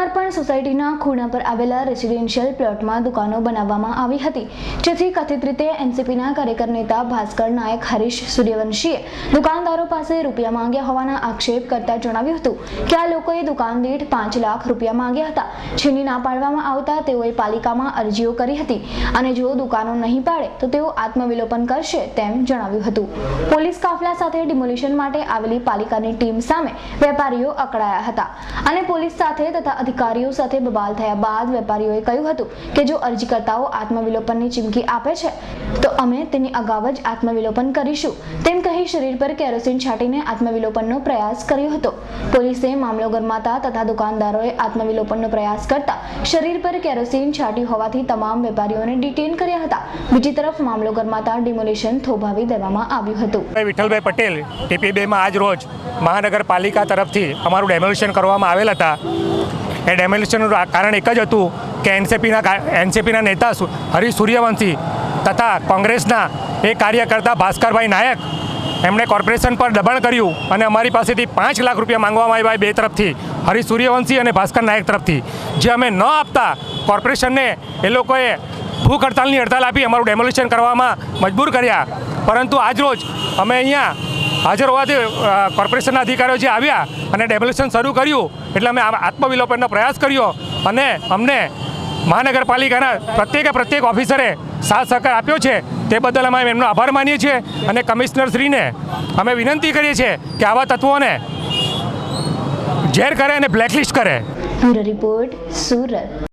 સમર્પણ સોસાયટીના ખૂણા પર આવેલા રેસિડેન્શિયલ પ્લોટમાં દુકાનો બનાવવામાં આવી હતી. જેથી કથિત રીતે એનસીપીના કાર્યકર નેતા ભાસ્કર નાયક, હરીશ સૂર્યવંશીએ દુકાનદારો પાસે રૂપિયા માંગ્યા હોવાના આક્ષેપ કરતા જણાવ્યું હતું કે આ લોકોએ દુકાન દીઠ પાંચ લાખ રૂપિયા માંગ્યા હતા. જેની ના પાડવામાં આવતા તેઓએ પાલિકામાં અરજીઓ કરી હતી અને જો દુકાનો નહીં પાડે, તો તેઓ આત્મવિલોપન કરશે તેમ જણાવ્યું હતું. પોલીસ કાફલા સાથે ડિમોલિશન માટે આવેલી પાલિકાની ટીમ સામે વેપારીઓ અકળાયા હતા અને પોલીસ સાથે તથા અધિકારીઓ સાથે બબાલ થયા બાદ વેપારીઓએ કહ્યું હતું કે જો અરજીકર્તાઓ આત્મવિલોપનની ચીમકી આપે છે, તો અમે તેની અગાઉ જ આત્મવિલોપન કરીશું. તેમ કહી શરીર પર કેરોસીન છાંટીને આત્મવિલોપનનો પ્રયાસ કર્યો હતો. પોલીસે મામલો ગરમાતા તથા દુકાનદારોએ આત્મવિલોપનનો પ્રયાસ કરતા શરીર પર કેરોસીન છાંટી હોવાથી તમામ વેપારીઓને ડિટેન કર્યા હતા. બીજી તરફ મામલો ગરમાતા ડિમોલિશન થોભાવી દેવામાં આવ્યું હતું. ભાઈ વિઠ્ઠલભાઈ પટેલ, ટીપી બેમાં આજ રોજ મહાનગરપાલિકા તરફથી અમારું ડેમોલિશન કરવામાં આવેલ હતા. એ ડેમોલિશનનું કારણ એક જ હતું કે એનસીપીના એનસીપીના નેતા હરીશ સૂર્યવંશી તથા કોંગ્રેસના એ કાર્યકર્તા ભાસ્કરભાઈ નાયક, એમણે કોર્પોરેશન પર દબાણ કર્યું અને અમારી પાસેથી પાંચ લાખ રૂપિયા માંગવામાં આવ્યા બે તરફથી, હરીશ સૂર્યવંશી અને ભાસ્કર નાયક તરફથી. જે અમે ન આપતા કોર્પોરેશનને એ લોકોએ ભૂખ હડતાલની હડતાલ આપી અમારું ડેમોલિશન કરવામાં મજબૂર કર્યા. પરંતુ આજરોજ અમે અહીંયા હાજર હોવાથી કોર્પોરેશનના અધિકારીઓ જે આવ્યા અને ડેમોલિશન શરૂ કર્યું, એટલે અમે આત્મવિલોપનનો પ્રયાસ કર્યો અને અમને મહાનગરપાલિકાના પ્રત્યેકે પ્રત્યેક ઓફિસરે સાથ સહકાર આપ્યો છે, તે બદલ અમે એમનો આભાર માનીએ છીએ અને કમિશનરશ્રીને અમે વિનંતી કરીએ છીએ કે આવા તત્વોને ઝેર કરે અને બ્લેકલિસ્ટ કરે. રિપોર્ટ, સુરત.